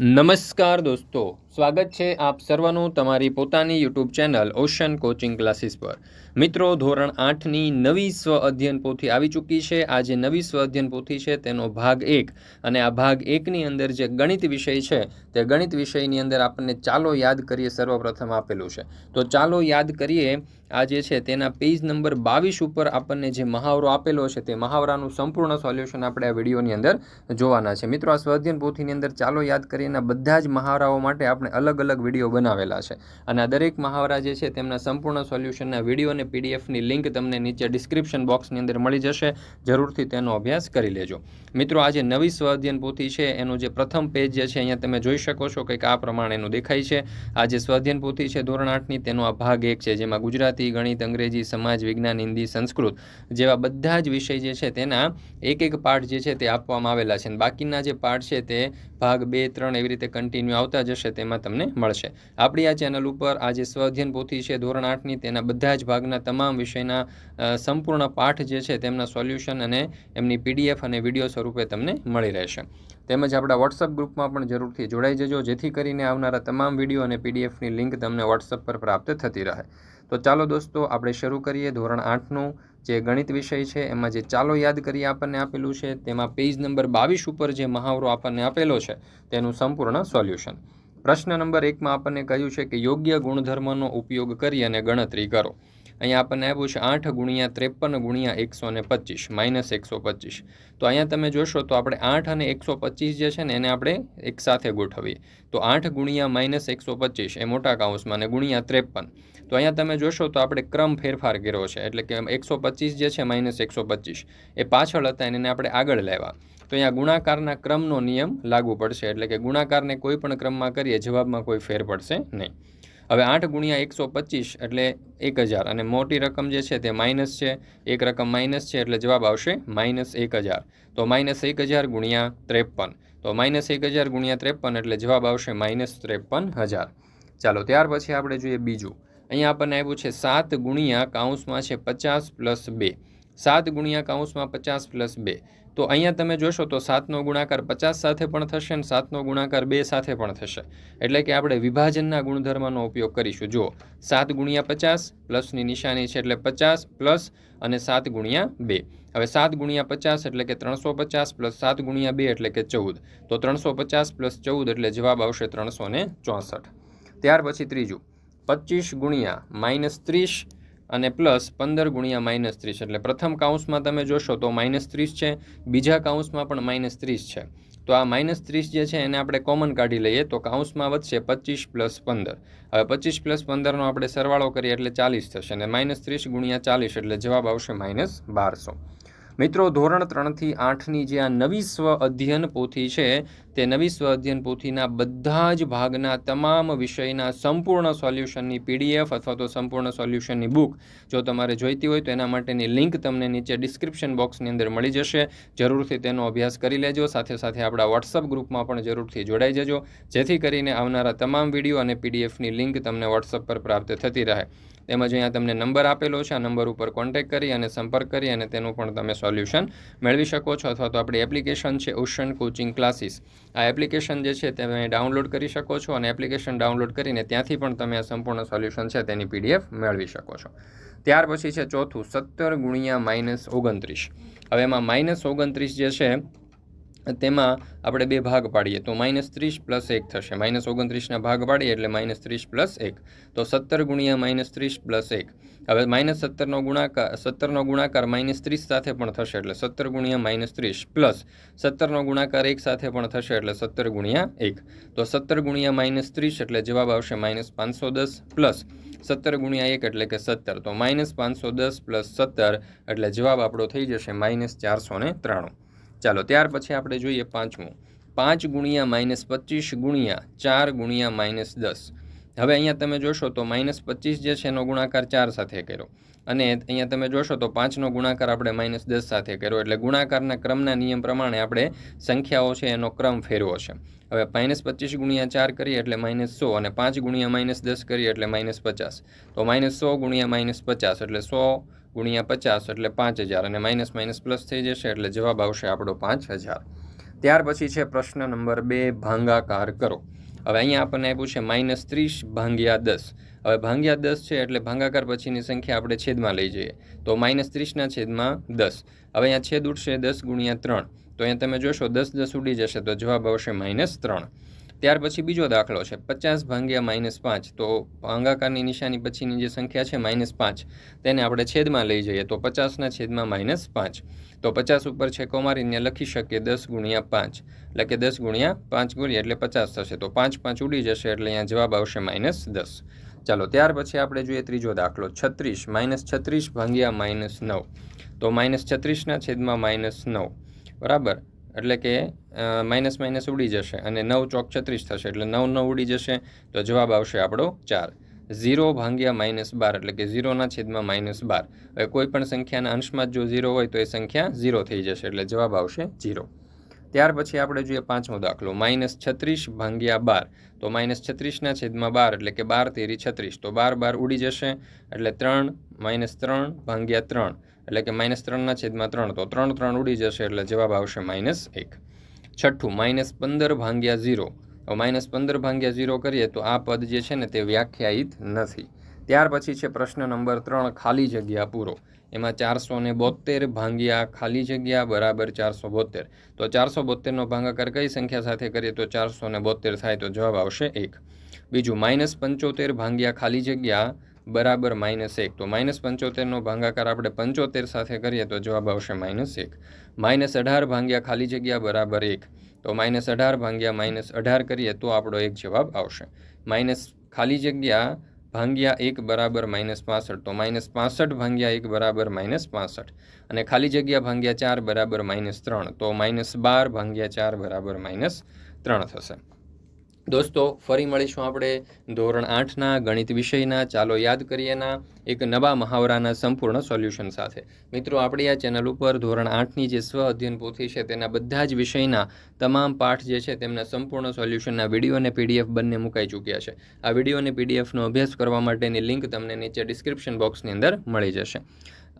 નમસ્કાર દોસ્તો. સ્વાગત છે આપ સર્વનું તમારી પોતાની YouTube channel ocean coaching classes પર. મિત્રો, ધોરણ આઠની નવી સ્વ અધ્યયન પોથી આવી ચૂકી છે. આ જે નવી સ્વ અધ્યયન પોથી છે તેનો ભાગ એક. અને આ ભાગ એકની અંદર જે ગણિત વિષય છે તે ગણિત વિષયની અંદર આપણને ચાલો યાદ કરીએ સર્વપ્રથમ આપેલું છે. તો ચાલો યાદ કરીએ, આ જે છે તેના પેજ નંબર બાવીસ ઉપર આપણને જે મહાવરો આપેલો છે તે મહાવરાનું સંપૂર્ણ સોલ્યુશન આપણે આ વિડીયોની અંદર જોવાના છે. મિત્રો, આ સ્વાધ્યન પોથીની અંદર ચાલો યાદ કરીને બધા જ મહાવરાઓ માટે આપણે અલગ અલગ વીડિયો બનાવેલા છે. અને આ દરેક મહાવરા જે છે તેમના સંપૂર્ણ સોલ્યુશનના વીડિયો અને પીડીએફની લિંક તમને નીચે ડિસ્ક્રિપ્શન બોક્સની અંદર મળી જશે. જરૂરથી તેનો અભ્યાસ કરી લેજો. મિત્રો આ જે નવી સ્વાધ્યન પોથી છે. એનું જે પ્રથમ પેજ જે છે અહીંયા તમે જોઈ શકો છો. કંઈક આ પ્રમાણેનું દેખાય છે. આ જે સ્વાધ્યન પોથી છે ધોરણ આઠની તેનો આ ભાગ એક છે, જેમાં ગુજરાતી ગુજરાતી ગણિત, અંગ્રેજી, સમાજ, વિજ્ઞાન, હિન્દી, સંસ્કૃત જેવા બધા જ વિષય જે છે તેના એક એક પાઠ જે છે તે આપવામાં આવેલા છે. અને બાકીના જે પાઠ છે તે ભાગ બે, ત્રણ એવી રીતે કન્ટિન્યુ આવતા જશે. તેમાં તમને મળશે. આપણી આ ચેનલ ઉપર આ જે સ્વઅધ્યયન પોથી છે, ધોરણ આઠની, તેના બધા જ ભાગના તમામ વિષયના સંપૂર્ણ પાઠ જે છે, તેમના સોલ્યુશન અને એમની પીડીએફ અને વીડિયો સ્વરૂપે તમને મળી રહેશે. તેમજ આપણા વોટ્સઅપ ગ્રુપમાં પણ જરૂરથી જોડાઈ જજો, જેથી કરીને આવનારા તમામ વીડિયો અને પીડીએફની લિંક તમને વોટ્સઅપ પર પ્રાપ્ત થતી રહે. તો ચાલો દોસ્તો, આપણે શરૂ કરીએ ધોરણ આઠનું જે ગણિત વિષય છે, એમાં જે ચાલો યાદ કરીએ આપણને આપેલું છે, તેમાં પેજ નંબર બાવીસ ઉપર જે મહાવરો આપણને આપેલો છે, તેનું સંપૂર્ણ સોલ્યુશન. પ્રશ્ન નંબર એકમાં આપણને કહ્યું છે કે યોગ્ય ગુણધર્મનો ઉપયોગ કરી અને ગણતરી કરો. અહીંયા આપણને આપ્યું છે આઠ ગુણ્યા ત્રેપન ગુણ્યા એકસો ને પચીસ, માઇનસ એકસો પચીસ. તો અહીંયા તમે જોશો તો આપણે આઠ અને એકસો પચીસ જે છે ને એને આપણે એકસાથે ગોઠવીએ. તો આઠ ગુણ્યા માઇનસ એકસો પચીસ એ મોટા કાઉન્સમાં અને ગુણ્યા ત્રેપન. તો અહીંયા તમે જોશો તો આપણે ક્રમ ફેરફાર કર્યો છે. એટલે કે એકસો પચીસ જે છે માઇનસ એકસો પચીસ. એ પાછળ હતા એને આપણે આગળ લેવા તો અહીંયા ગુણાકારના ક્રમનો નિયમ લાગુ પડશે. એટલે કે ગુણાકારને કોઈ પણ ક્રમમાં કરીએ જવાબમાં કોઈ ફેર પડશે નહીં. હવે આઠ ગુણ્યા એકસો પચીસ એટલે એક હજાર. અને મોટી રકમ જે છે તે માઇનસ છે. એક રકમ માઇનસ છે એટલે જવાબ આવશે માઇનસ એક હજાર. તો માઇનસ એક હજાર ગુણ્યા ત્રેપન. તો માઇનસ એક હજાર ગુણ્યા ત્રેપન એટલે જવાબ આવશે માઇનસ ત્રેપન હજાર. ચાલો, ત્યાર પછી આપણે જોઈએ બીજું. અહીંયા આપણને આવ્યું છે સાત ગુણ્યા કાઉન્સમાં છે પચાસ પ્લસ બે. સાત ગુણ્યા કાઉન્સમાં પચાસ પ્લસ બે. તો અહીંયા તમે જોશો તો સાતનો ગુણાકાર પચાસ સાથે પણ થશે અને સાતનો ગુણાકાર બે સાથે પણ થશે. એટલે કે આપણે વિભાજનના ગુણધર્મનો ઉપયોગ કરીશું. જુઓ, સાત ગુણ્યા પચાસ પ્લસની નિશાની છે એટલે પચાસ પ્લસ અને સાત ગુણ્યા બે. હવે સાત ગુણ્યા પચાસ એટલે કે ત્રણસો પચાસ પ્લસ સાત ગુણ્યા બે એટલે કે ચૌદ. તો ત્રણસો પચાસ પ્લસ ચૌદ એટલે જવાબ આવશે ત્રણસો ચોસઠ. ત્યાર પછી ત્રીજું, પચીસ ગુણ્યા માઇનસ ત્રીસ અને પ્લસ પંદર ગુણ્યા માઇનસ ત્રીસ. એટલે પ્રથમ કાઉન્સમાં તમે જોશો તો માઇનસ ત્રીસ છે. બીજા કાઉન્સમાં પણ માઇનસ ત્રીસ છે. તો આ માઇનસ ત્રીસ જે છે એને આપણે કોમન કાઢી લઈએ તો કાઉન્સમાં વધશે પચીસ પ્લસ પંદર. હવે પચીસ પ્લસ પંદરનો આપણે સરવાળો કરીએ એટલે ચાલીસ થશે અને માઇનસ ત્રીસ ગુણ્યા ચાલીસ એટલે જવાબ આવશે માઇનસ બારસો. મિત્રો ધોરણ ત્રણથી આઠની જે આ નવી સ્વ અધ્યયન પોથી છે તે નવી સ્વઅધ્યયન પોથીના બધા જ ભાગના તમામ વિષયના સંપૂર્ણ સોલ્યુશનની પીડીએફ અથવા તો સંપૂર્ણ સોલ્યુશનની બુક જો તમારે જોઈતી હોય તો એના માટેની લિંક તમને નીચે ડિસ્ક્રિપ્શન બોક્સની અંદર મળી જશે. જરૂરથી તેનો અભ્યાસ કરી લેજો. સાથે સાથે આપણા વોટ્સઅપ ગ્રુપમાં પણ જરૂરથી જોડાઈ જજો. જેથી કરીને આવનારા તમામ વીડિયો અને પીડીએફની લિંક તમને વોટ્સઅપ પર પ્રાપ્ત થતી રહે. તેમજ અહીંયા તમને નંબર આપેલો છે. આ નંબર ઉપર કોન્ટેક્ટ કરી અને સંપર્ક કરી અને તેનું પણ તમે સોલ્યુશન મેળવી શકો છો. અથવા તો આપણી એપ્લિકેશન છે ઓશન કોચિંગ ક્લાસીસ આ એપ્લિકેશન જે છે તમે ડાઉનલોડ કરી શકો છો અને એપ્લિકેશન ડાઉનલોડ કરીને ત્યાંથી પણ તમે આ સંપૂર્ણ સોલ્યુશન છે તેની પીડીએફ મેળવી શકો છો. ત્યાર પછી છે ચોથું સત્તર ગુણ્યા માઇનસ ઓગણત્રીસ. હવે એમાં માઇનસ ઓગણત્રીસ જે છે તેમાં આપણે બે ભાગ પાડીએ. તો માઇનસ ત્રીસ પ્લસ એક થશે. માઇનસ ઓગણત્રીસના ભાગ પાડીએ એટલે માઇનસ ત્રીસ પ્લસ એક. તો સત્તર ગુણ્યા માઇનસ ત્રીસ પ્લસ એક. હવે માઇનસ સત્તરનો ગુણાકાર સત્તરનો ગુણાકાર માઇનસ ત્રીસ સાથે પણ થશે એટલે સત્તર ગુણ્યા માઇનસ ત્રીસ પ્લસ સત્તરનો ગુણાકાર એક સાથે પણ થશે એટલે સત્તર ગુણ્યા એક. તો સત્તર ગુણ્યા માઇનસ ત્રીસ એટલે જવાબ આવશે માઇનસ પાંચસો દસ પ્લસ સત્તર ગુણ્યા એક એટલે કે સત્તર. તો માઇનસ પાંચસો દસ પ્લસ સત્તર એટલે જવાબ આપણો થઈ જશે માઇનસ ચારસો ને ત્રાણું. ચાલો, ત્યાર પછી આપણે જોઈએ પાંચમું. પાંચ ગુણ્યા માઇનસ પચીસ ગુણ્યા ચાર ગુણ્યા માઇનસ દસ. હવે અહીંયા તમે જોશો તો માઇનસ પચીસ જે છે એનો ગુણાકાર ચાર સાથે કર્યો. અને અહીંયા તમે જોશો તો પાંચનો ગુણાકાર આપણે માઇનસ દસ સાથે કર્યો. એટલે ગુણાકારના ક્રમના નિયમ પ્રમાણે આપણે સંખ્યાઓ છે એનો ક્રમ ફેરવો છે. હવે માઇનસ પચીસ ગુણ્યા ચાર કરીએ એટલે માઇનસ સો અને પાંચ ગુણ્યા માઇનસ દસ કરીએ એટલે માઇનસ પચાસ. તો માઇનસ સો ગુણ્યા માઇનસ પચાસ એટલે સો ગુણ્યા પચાસ એટલે પાંચ હજાર. અને માઇનસ માઇનસ પ્લસ થઈ જશે એટલે જવાબ આવશે આપણો પાંચ હજાર. ત્યાર પછી છે પ્રશ્ન નંબર બે, ભાંગાકાર કરો. હવે અહીંયા આપણને આપ્યું છે માઇનસ ત્રીસ ભાંગ્યા દસ. હવે ભાંગ્યા દસ છે એટલે ભાંગાકાર પછીની સંખ્યા આપણે છેદમાં લઈ જઈએ. તો માઇનસ ત્રીસના છેદમાં દસ. હવે અહીંયા છેદ ઉઠશે દસ ગુણ્યા ત્રણ. તો અહીંયા તમે જોશો દસ દસ ઉડી જશે તો જવાબ આવશે માઇનસ ત્રણ. ત્યાર પછી બીજો દાખલો છે, પચાસ ભાંગ્યા માઇનસ પાંચ. તો ભાંગાકારની નિશાની પછીની જે સંખ્યા છે માઇનસ પાંચ. તેને આપણે છેદમાં લઈ જઈએ તો પચાસના છેદમાં માઇનસ પાંચ. તો પચાસ ઉપર છેકો મારીને લખી શકીએ દસ ગુણ્યા પાંચ. એટલે કે દસ ગુણ્યા પાંચ ગુણ્યા એટલે પચાસ થશે. તો પાંચ પાંચ ઉડી જશે એટલે અહીંયા જવાબ આવશે માઇનસ દસ. ચાલો, ત્યાર પછી આપણે જોઈએ ત્રીજો દાખલો. છત્રીસ. માઇનસ છત્રીસ ભાંગ્યા માઇનસ નવ. તો માઇનસ છત્રીસના છેદમાં માઇનસ નવ. બરાબર? એટલે કે માઇનસ માઇનસ ઉડી જશે અને નવ ચોક છત્રીસ થશે એટલે નવ નવ ઉડી જશે, તો જવાબ આવશે આપણો ચાર. ઝીરો ભાંગ્યા માઇનસ બાર એટલે કે ઝીરોના છેદમાં માઇનસ બાર. હવે કોઈ પણ સંખ્યાના અંશમાં જો ઝીરો હોય તો એ સંખ્યા ઝીરો થઈ જશે એટલે જવાબ આવશે ઝીરો. ત્યાર પછી આપણે જોઈએ પાંચમો દાખલો. માઇનસ છત્રીસ ભાંગ્યા બાર. તો માઇનસ છત્રીસના છેદમાં બાર એટલે કે બાર તેરી છત્રીસ. તો બાર બાર ઉડી જશે એટલે ત્રણ માઇનસ ત્રણ ભાંગ્યા ત્રણ. એટલે કે માઇનસ ત્રણના છેદમાં ત્રણ. તો ત્રણ ત્રણ ઉડી જશે એટલે જવાબ આવશે માઇનસ એક. છઠ્ઠું, માઇનસ પંદર ભાંગ્યા ઝીરો. માઇનસ પંદર ભાંગ્યા ઝીરો કરીએ તો આ પદ જે છે ને તે વ્યાખ્યાયિત નથી. ત્યાર પછી છે પ્રશ્ન નંબર ત્રણ, ખાલી જગ્યા પૂરો. એમાં ચારસો ને બોતેર ભાંગ્યા ખાલી જગ્યા બરાબર ચારસો બોતેર તો ચારસો બોતેરનો ભાંગાકાર કઈ સંખ્યા સાથે કરીએ? તો ચારસો ને બોતેર થાય તો જવાબ આવશે એક. બીજું, માઇનસ પંચોતેર ભાંગ્યા ખાલી જગ્યા બરાબર માઇનસ એક. તો માઇનસ પંચોતેરનો ભાગાકાર આપણે પંચોતેર સાથે કરીએ તો જવાબ આવશે માઇનસ એક. માઇનસ અઢાર ભાંગ્યા ખાલી જગ્યા બરાબર એક. તો માઇનસ અઢાર ભાંગ્યા માઇનસ અઢાર કરીએ તો આપણો એક જવાબ આવશે. માઇનસ ખાલી જગ્યા ભાંગ્યા એક બરાબર માઇનસ પાસઠ. તો માઇનસ પાસઠ ભાંગ્યા એક બરાબર માઇનસ પાસઠ. અને ખાલી જગ્યા ભાંગ્યા ચાર બરાબર માઇનસ ત્રણ. તો માઇનસ બાર ભાંગ્યા ચાર બરાબર માઇનસ ત્રણ થશે. દોસ્તો, ફરી મળીશું આપણે ધોરણ આઠના ગણિત વિષયના. ચાલો યાદ કરીએના એક નવા મહાવરાના સંપૂર્ણ સોલ્યુશન સાથે. મિત્રો, આપણી આ ચેનલ ઉપર ધોરણ આઠની જે સ્વ અધ્યયન પોથી છે તેના બધા જ વિષયના તમામ પાઠ જે છે તેમના સંપૂર્ણ સોલ્યુશનના વીડિયો અને પીડીએફ બંને મુકાઈ ચૂક્યા છે. આ વીડિયો અને પીડીએફનો અભ્યાસ કરવા માટેની લિંક તમને નીચે ડિસ્ક્રિપ્શન બોક્સની અંદર મળી જશે.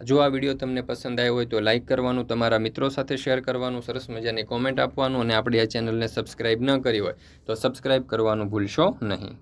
જો આ વીડિયો તમને પસંદ આવ્યો હોય તો લાઇક કરવાનું, તમારા મિત્રો સાથે શેર કરવાનું, સરસ મજાની કોમેન્ટ આપવાનું અને આપણી આ ચેનલને સબસ્ક્રાઇબ ન કરી હોય તો સબસ્ક્રાઇબ કરવાનું ભૂલશો નહીં.